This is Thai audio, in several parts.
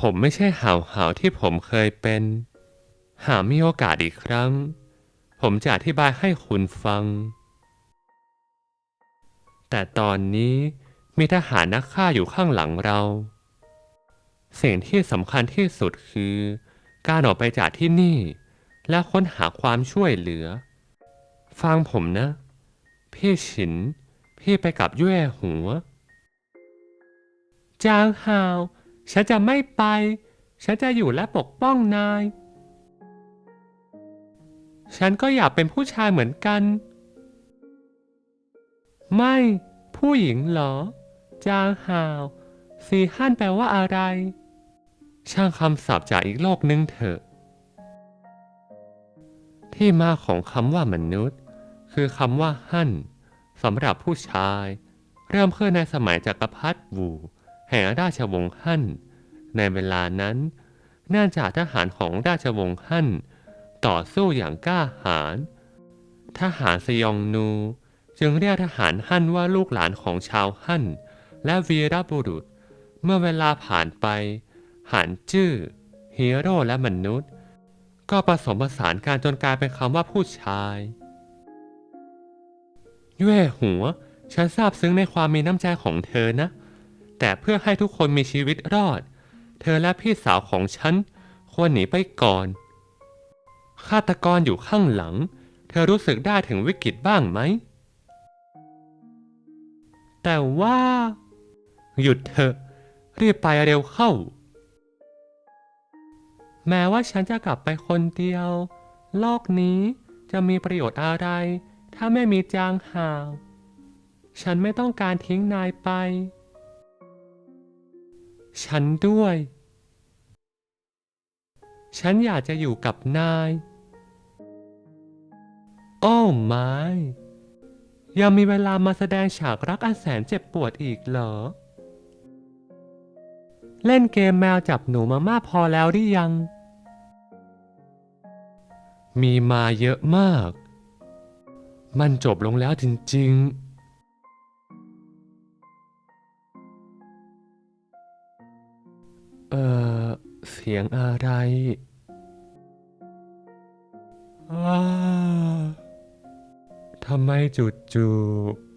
ผมไม่ใช่ห่าวหาวที่ผมเคยเป็น หากมีโอกาสอีกครั้ง ผมจะอธิบายให้คุณฟัง แต่ตอนนี้มีทหารนักฆ่าอยู่ข้างหลังเรา สิ่งที่สำคัญที่สุดคือ การออกไปจากที่นี่ และค้นหาความช่วยเหลือ ฟังผมนะ พี่ฉิน พี่ไปกับย่ยหัว จางฮาว ฉันจะไม่ไป ฉันจะอยู่และปกป้องนาย ฉันก็อยากเป็นผู้ชายเหมือนกัน ไม่ ผู้หญิงเหรอ จางฮาว ซีฮั่นแปลว่าอะไร ช่างคำศัพท์จากอีกโลกนึงเถอะที่มาของคำว่ามนุษย์ คือคำว่าฮั่นสำหรับผู้ชาย เริ่มขึ้นในสมัยจักรพรรดิวู แห่งราชวงศ์ฮั่น ในเวลานั้นเนื่องจากทหารของราชวงศ์ฮั่น ต่อสู้อย่างกล้าหาญทหารสยองนู จึงเรียกทหารฮั่นว่าลูกหลานของชาวฮั่น และวีรบุรุษ เมื่อเวลาผ่านไปหานจื้อฮีโร่และมนุษย์ ก็ผสมผสานกันจนกลายเป็นคำว่าผู้ชาย เย่หัว ฉันซาบซึ้งในความมีน้ำใจของเธอนะ แต่เพื่อให้ทุกคนมีชีวิตรอด เธอและพี่สาวของฉัน ควรหนีไปก่อน ฆาตกรอยู่ข้างหลัง เธอรู้สึกได้ถึงวิกฤตบ้างไหม แต่ว่า หยุดเถอะ รีบไปเร็วเข้า แม้ว่าฉันจะกลับไปคนเดียว โลกนี้จะมีประโยชน์อะไร ถ้าไม่มีจางห่าว ฉันไม่ต้องการทิ้งนายไป ฉันด้วย ฉันอยากจะอยู่กับนาย โอ้ไม่ยังมีเวลามาแสดงฉากรักอันแสนเจ็บปวดอีกเหรอ เล่นเกมแมวจับหนูมามากพอแล้วหรือยัง มีมาเยอะมาก มันจบลงแล้วจริงๆเอ่อ เสียงอะไรอ้าทำไมจู่ๆ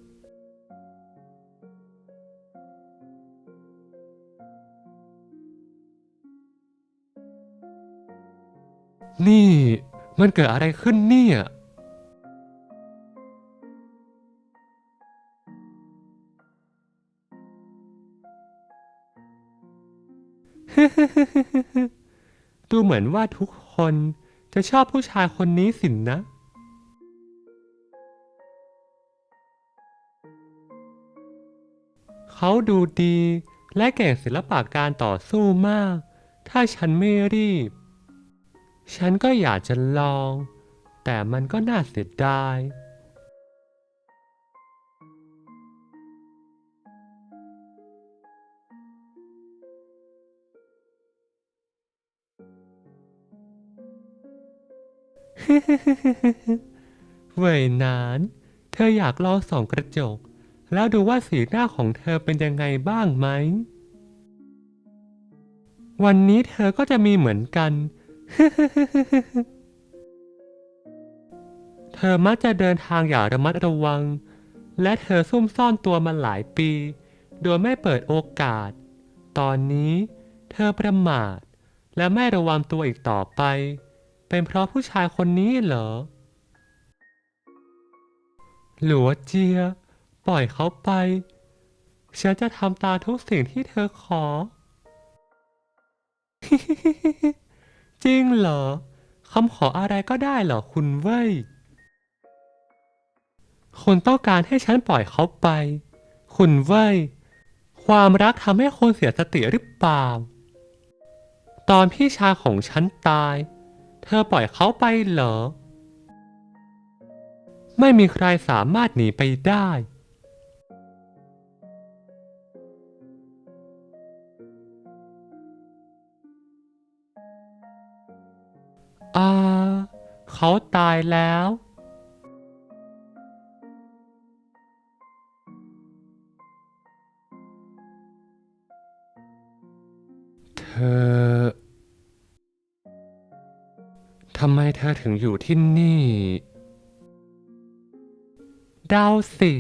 นี่ มันเกิดอะไรขึ้นเนี่ย ดูเหมือนว่าทุกคนจะชอบผู้ชายคนนี้สินนะ เขาดูดีและเก่งศิลปะการต่อสู้มาก ถ้าฉันไม่รีบ ฉันก็อยากจะลอง แต่มันก็น่าเสียดาย เว่ยนาน เธออยากลองส่องกระจก แล้วดูว่าสีหน้าของเธอเป็นยังไงบ้างไหม วันนี้เธอก็จะมีเหมือนกัน เธอมักจะเดินทางอย่างระมัดระวัง และเธอซุ่มซ่อนตัวมาหลายปี โดยไม่เปิดโอกาส ตอนนี้ เธอประมาทและไม่ระวังตัวอีกต่อไป เป็นเพราะผู้ชายคนนี้เหรอหลัวเจีย ปล่อยเขาไป ฉันจะทำตามทุกสิ่งที่เธอขอ จริงเหรอคำขออะไรก็ได้เหรอคุณเว้ยคุณต้องการให้ฉันปล่อยเขาไป คุณเว้ย ความรักทำให้คนเสียสติหรือเปล่า ตอนพี่ชายของฉันตาย ธอปล่อยเขาไปเหรอ ไม่มีใครสามารถหนีไปได้ อ่า เขาตายแล้ว เธอ ทำไมเธอถึงอยู่ที่นี่ เดาสิ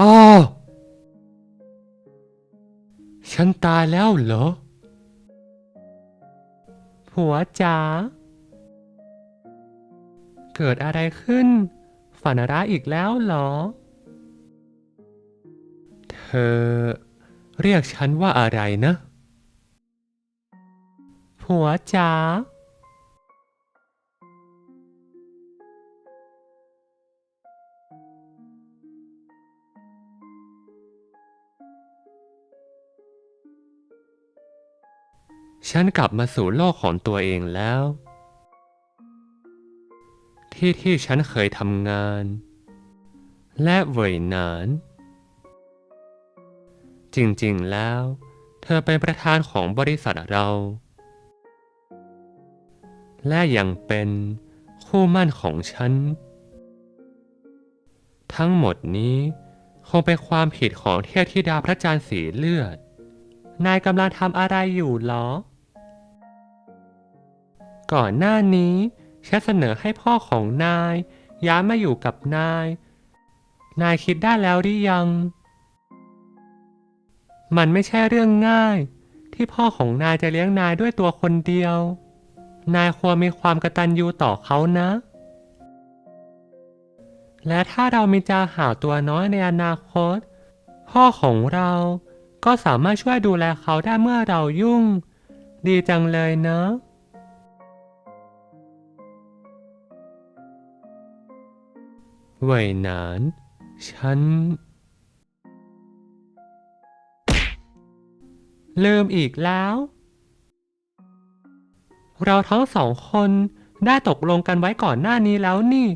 อ้อฉันตายแล้วเหรอ ผัวจ๋า เกิดอะไรขึ้น ฝันร้ายอีกแล้วเหรอ เธอเรียกฉันว่าอะไรนะ ผัวจ๋าฉันกลับมาสู่โลกของตัวเองแล้ว ที่ที่ฉันเคยทำงาน และเวยนาน จริงๆแล้ว เธอเป็นประธานของบริษัทเรา และยังเป็นคู่มั่นของฉัน ทั้งหมดนี้คงเป็นความผิดของเทพธิดาพระจันทร์สีเลือด นายกำลังทำอะไรอยู่หรอ ก่อนหน้านี้ฉันเสนอให้พ่อของนายย้ายมาอยู่กับนาย นายคิดได้แล้วหรือยัง มันไม่ใช่เรื่องง่าย ที่พ่อของนายจะเลี้ยงนายด้วยตัวคนเดียว นายควรมีความกตัญญูต่อเขานะ และถ้าเรามีจาหาวตัวน้อยในอนาคต พ่อของเราก็สามารถช่วยดูแลเขาได้เมื่อเรายุ่ง ดีจังเลยเนอะเว่ยหนาน ฉัน ลืมอีกแล้ว เราทั้งสองคนได้ตกลงกันไว้ก่อนหน้านี้แล้วนี่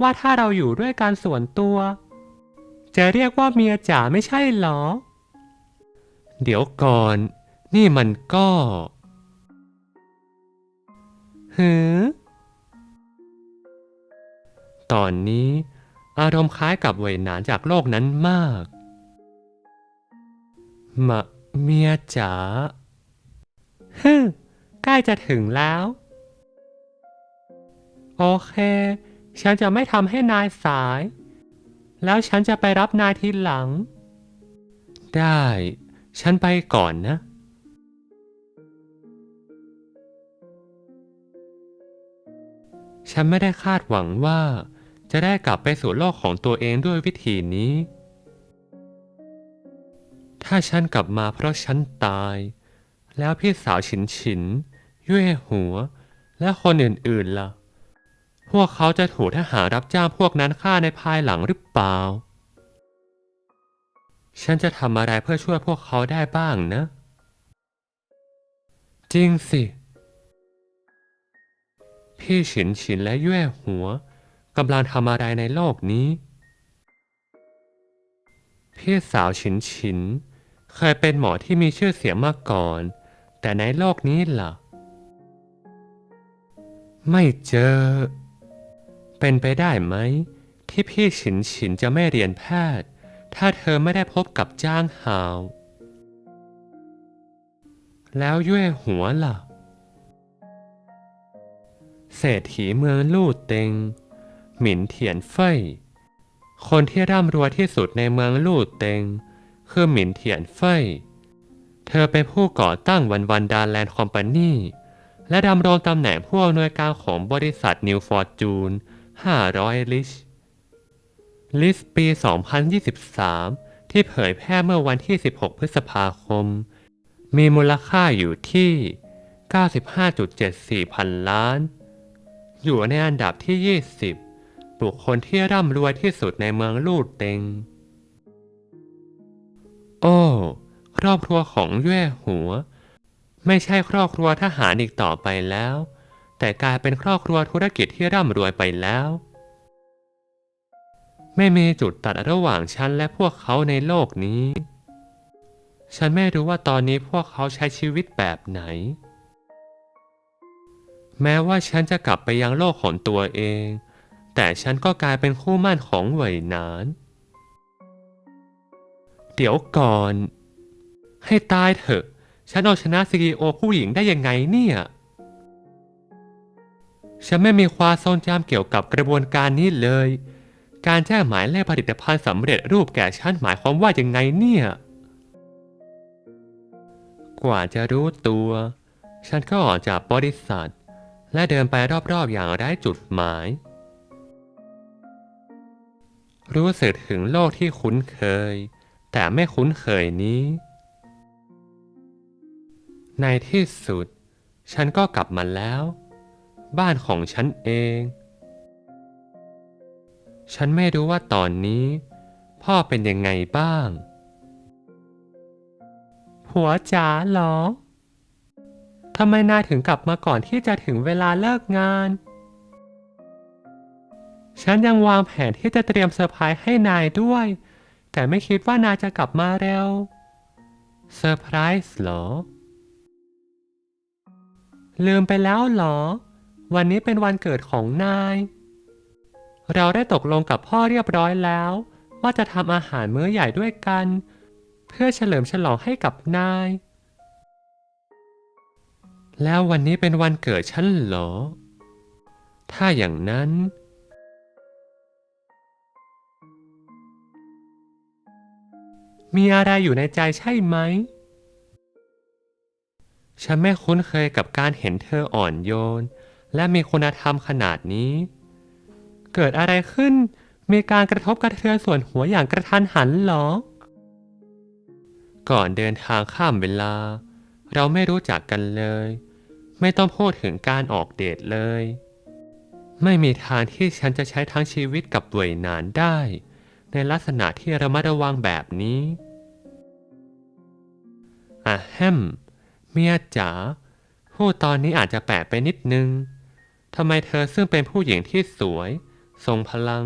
ว่าถ้าเราอยู่ด้วยกันส่วนตัว จะเรียกว่าเมียจ๋าไม่ใช่เหรอ เดี๋ยวก่อน นี่มันก็หือตอนนี้ อารมณ์คล้ายกับเวหนานจากโลกนั้นมากมะเมียจ๋าฮึ ใกล้จะถึงแล้ว โอเค ฉันจะไม่ทำให้นายสาย แล้วฉันจะไปรับนายทีหลัง ได้ ฉันไปก่อนนะ ฉันไม่ได้คาดหวังว่า จะได้กลับไปสู่โลกของตัวเองด้วยวิธีนี้ ถ้าฉันกลับมาเพราะฉันตายแล้วพี่สาวฉินฉิน เย่หัว และคนอื่นๆล่ะ พวกเขาจะถูกทหารรับจ้างพวกนั้นฆ่าในภายหลังหรือเปล่า ฉันจะทำอะไรเพื่อช่วยพวกเขาได้บ้างนะ จริงสิ พี่ฉินฉินและเย่หัวกำลังทำอะไรในโลกนี้ พี่สาวฉินฉิน เคยเป็นหมอที่มีชื่อเสียงมาก่อน แต่ในโลกนี้ล่ะ ไม่เจอ เป็นไปได้ไหม ที่พี่ฉินฉินจะไม่เรียนแพทย์ ถ้าเธอไม่ได้พบกับจ้างหาว แล้วเย่หัวล่ะ เศรษฐีเมืองลู่เต็ง หมินเถียนเฟยคนที่ร่ำรวยที่สุดในเมืองลู่เต็ง คือหมินเถียนเฟยเธอเป็นผู้ก่อตั้งวันวันดาแลนด์คอมพานี และดำรงตำแหน่งผู้อำนวยการของบริษัทนิวฟอร์จูน500 ลิช ลิสปี 2023 ที่เผยแพร่เมื่อวันที่ 16 พฤษภาคม มีมูลค่าอยู่ที่ 95.74 พันล้าน อยู่ในอันดับที่ 20 บุคคลที่ร่ำรวยที่สุดในเมืองลู่เต็ง โอ้ ครอบครัวของเย่หัว ไม่ใช่ครอบครัวทหารอีกต่อไปแล้ว แต่กลายเป็นครอบครัวธุรกิจที่ร่ำรวยไปแล้ว ไม่มีจุดตัดระหว่างฉันและพวกเขาในโลกนี้ ฉันไม่รู้ว่าตอนนี้พวกเขาใช้ชีวิตแบบไหน แม้ว่าฉันจะกลับไปยังโลกของตัวเอง แต่ฉันก็กลายเป็นคู่มั่นของเหวยนาน เดี๋ยวก่อน ให้ตายเถอะ ฉันเอาชนะซีอีโอผู้หญิงได้ยังไงเนี่ย ฉันไม่มีความทรงจำเกี่ยวกับกระบวนการนี้เลย การแจ้งหมายเลขผลิตภัณฑ์สำเร็จรูปแก่ฉันหมายความว่ายังไงเนี่ย กว่าจะรู้ตัว ฉันก็ออกจากบริษัท และเดินไปรอบๆอย่างไร้จุดหมาย รู้สึกถึงโลกที่คุ้นเคย แต่ไม่คุ้นเคยนี้ ในที่สุด ฉันก็กลับมาแล้ว บ้านของฉันเอง ฉันไม่รู้ว่าตอนนี้ พ่อเป็นยังไงบ้างผัวจ๋าเหรอทำไมนายถึงกลับมาก่อนที่จะถึงเวลาเลิกงาน ฉันยังวางแผนที่จะเตรียมเซอร์ไพรส์ให้นายด้วย แต่ไม่คิดว่านายจะกลับมาเร็ว เซอร์ไพรส์เหรอ ลืมไปแล้วเหรอ วันนี้เป็นวันเกิดของนาย เราได้ตกลงกับพ่อเรียบร้อยแล้ว ว่าจะทำอาหารมื้อใหญ่ด้วยกัน เพื่อเฉลิมฉลองให้กับนาย แล้ววันนี้เป็นวันเกิดฉันเหรอ ถ้าอย่างนั้นมีอะไรอยู่ในใจใช่ไหม ฉันไม่คุ้นเคยกับการเห็นเธออ่อนโยน และมีคุณธรรมขนาดนี้ เกิดอะไรขึ้น มีการกระทบกระเทือนส่วนหัวอย่างกระทันหันหรอ ก่อนเดินทางข้ามเวลา เราไม่รู้จักกันเลย ไม่ต้องพูดถึงการออกเดทเลย ไม่มีทางที่ฉันจะใช้ทั้งชีวิตกับตัวยนานได้ ในลักษณะที่ระมัดระวังแบบนี้อะแฮม เมียจ๋าพูดตอนนี้อาจจะแปลกไปนิดนึงทำไมเธอซึ่งเป็นผู้หญิงที่สวย ทรงพลัง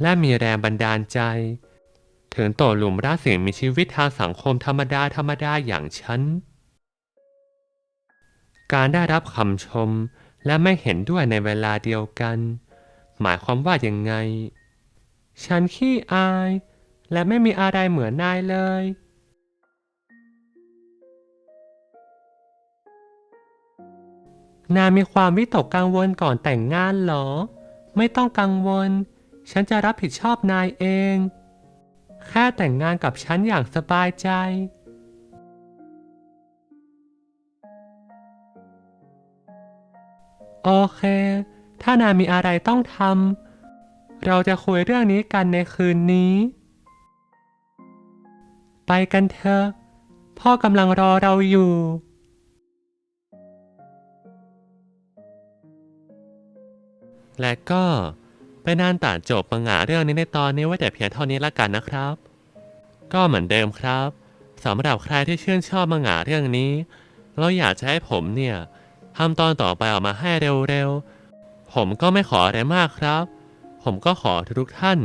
และมีแรงบันดาลใจ ถึงตกหลุมรักสิ่งมีชีวิตทางสังคมธรรมดาธรรมดาอย่างฉัน การได้รับคำชมและไม่เห็นด้วยในเวลาเดียวกัน หมายความว่ายังไง ฉันขี้อาย และไม่มีอะไรเหมือนนายเลย นายมีความวิตกกังวลก่อนแต่งงานเหรอ ไม่ต้องกังวล ฉันจะรับผิดชอบนายเอง แค่แต่งงานกับฉันอย่างสบายใจ โอเค ถ้านายมีอะไรต้องทำ เราจะคุยเรื่องนี้กันในคืนนี้ ไปกันเถอะ พ่อกำลังรอเราอยู่ และก็เป็นนานตัดจบปัญหาเรื่องนี้ในตอนนี้ไว้แต่เพียงเท่านี้ละกันนะครับ ก็เหมือนเดิมครับสำหรับใครที่ชื่นชอบมังงะเรื่องนี้แล้วอยากจะให้ผมเนี่ยทำตอนต่อไปออกมาให้เร็วๆ ผมก็ไม่ขออะไรมากครับ ผมก็ขอทุกท่าน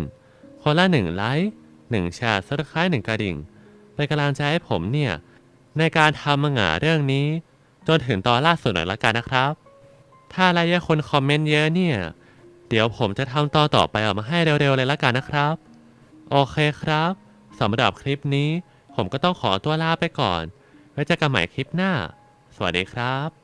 คนละหนึ่งไลค์หนึ่งแชร์ซับสไครต์หนึ่งกระดิ่งเป็นกำลังใจให้ผมเนี่ย ในการทำมังงะเรื่องนี้ จนถึงตอนล่าสุดหน่อยละกันนะครับ ถ้าอะไรเยอะคนคอมเมนต์เยอะเนี่ย เดี๋ยวผมจะทำตอนต่อไปออกมาให้เร็วๆเลยละกันนะครับ โอเคครับสำหรับคลิปนี้ ผมก็ต้องขอตัวลาไปก่อน ไว้เจอกันใหม่คลิปหน้า สวัสดีครับ